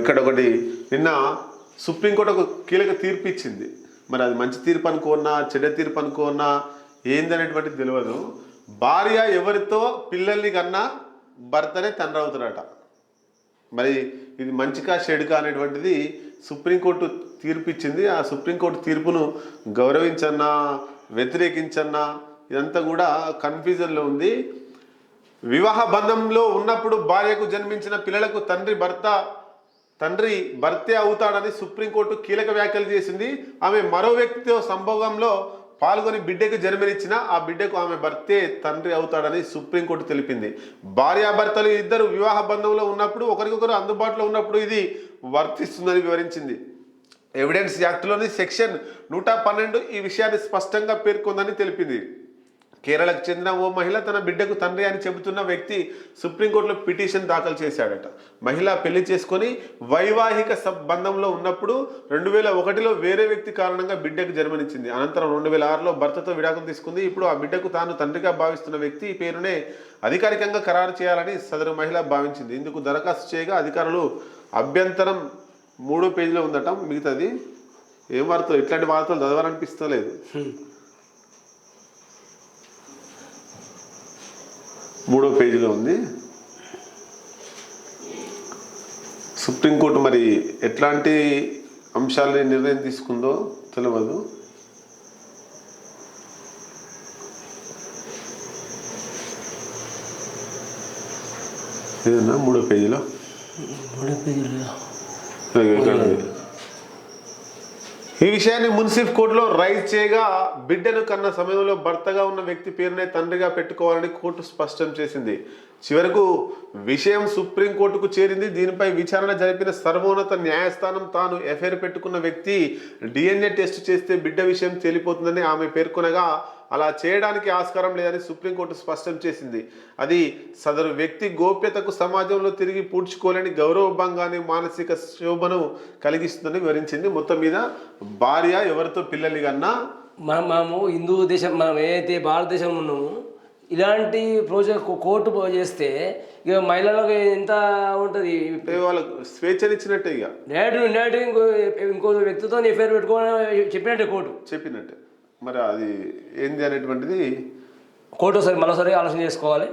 ఇక్కడ ఒకటి నిన్న సుప్రీంకోర్టు ఒక కీలక తీర్పు ఇచ్చింది. మరి అది మంచి తీర్పు అనుకోనా చెడ్డ తీర్పు అనుకోనా ఏందనేటువంటిది తెలియదు భార్య ఎవరితో పిల్లల్ని కన్నా భర్తనే తండ్రి అవుతాడట. మరి ఇది మంచికా చెడుకా అనేటువంటిది సుప్రీంకోర్టు తీర్పు ఇచ్చింది. ఆ సుప్రీంకోర్టు తీర్పును గౌరవించన్నా వ్యతిరేకించన్నా ఇదంతా కూడా కన్ఫ్యూజన్లో ఉంది. వివాహ బంధంలో ఉన్నప్పుడు భార్యకు జన్మించిన పిల్లలకు తండ్రి భర్త తండ్రి భర్తే అవుతాడని సుప్రీంకోర్టు కీలక వ్యాఖ్యలు చేసింది. ఆమె మరో వ్యక్తితో సంభోగంలో పాల్గొని బిడ్డకు జన్మనిచ్చిన ఆ బిడ్డకు ఆమె భర్తే తండ్రి అవుతాడని సుప్రీంకోర్టు తెలిపింది. భార్యాభర్తలు ఇద్దరు వివాహ బంధంలో ఉన్నప్పుడు ఒకరికొకరు అందుబాటులో ఉన్నప్పుడు ఇది వర్తిస్తుందని వివరించింది. ఎవిడెన్స్ యాక్ట్లోని సెక్షన్ నూట పన్నెండు ఈ విషయాన్ని స్పష్టంగా పేర్కొందని తెలిపింది. కేరళకు చెందిన ఓ మహిళ తన బిడ్డకు తండ్రి అని చెబుతున్న వ్యక్తి సుప్రీంకోర్టులో పిటిషన్ దాఖలు చేశాడట. మహిళ పెళ్ళి చేసుకొని వైవాహిక సంబంధంలో ఉన్నప్పుడు రెండు వేల ఒకటిలో వేరే వ్యక్తి కారణంగా బిడ్డకు జన్మనిచ్చింది. అనంతరం రెండు వేల ఆరులో భర్తతో విడాకులు తీసుకుంది. ఇప్పుడు ఆ బిడ్డకు తాను తండ్రిగా భావిస్తున్న వ్యక్తి పేరునే అధికారికంగా ఖరారు చేయాలని సదరు మహిళ భావించింది. ఇందుకు దరఖాస్తు చేయగా అధికారులు అభ్యంతరం మూడో పేజీలో ఉందట మిగతాది ఏం వార్తలు? ఇట్లాంటి వార్తలు చదవాలనిపిస్తలేదు. మూడో పేజీలో ఉంది. సుప్రీంకోర్టు మరి ఎట్లాంటి అంశాలని నిర్ణయం తీసుకుందో తెలియదు ఏదన్నా మూడో పేజీలో? మూడో పేజీలో. ఈ విషయాన్ని మున్సిఫ్ కోర్టులో రైజ్ చేయగా బిడ్డను కన్న సమయంలో భర్తగా ఉన్న వ్యక్తి పేరునే తండ్రిగా పెట్టుకోవాలని కోర్టు స్పష్టం చేసింది. చివరకు విషయం సుప్రీంకోర్టుకు చేరింది. దీనిపై విచారణ జరిపిన సర్వోన్నత న్యాయస్థానం తాను ఎఫ్ఐఆర్ పెట్టుకున్న వ్యక్తి డిఎన్ఏ టెస్ట్ చేస్తే బిడ్డ విషయం తేలిపోతుందని ఆమె పేర్కొనగా అలా చేయడానికి ఆస్కారం లేదని సుప్రీంకోర్టు స్పష్టం చేసింది. అది సదరు వ్యక్తి గోప్యతకు సమాజంలో తిరిగి పూడ్చుకోలేని గౌరవభంగాన్ని మానసిక శోభను కలిగిస్తుందని వివరించింది. మొత్తం మీద భార్య ఎవరితో పిల్లల్ని కన్నా? మనం మనము హిందూ దేశం మనం ఏదైతే భారతదేశంలో ఉన్నామో ఇలాంటి ప్రాజెక్ట్ కోర్టు చేస్తే ఇక మహిళలకు ఎంత ఉంటుంది? వాళ్ళకు స్వేచ్ఛనిచ్చినట్టే ఇక. డైరెక్ట్ డైరెక్ట్ ఇంకో ఇంకో వ్యక్తితో ఎఫ్ఐఆర్ పెట్టుకోవాలని చెప్పినట్టే కోర్టు. చెప్పినట్టే. మరి అది ఏంది అనేటువంటిది కోర్టు ఒకసారి మరోసారి ఆలోచన చేసుకోవాలి.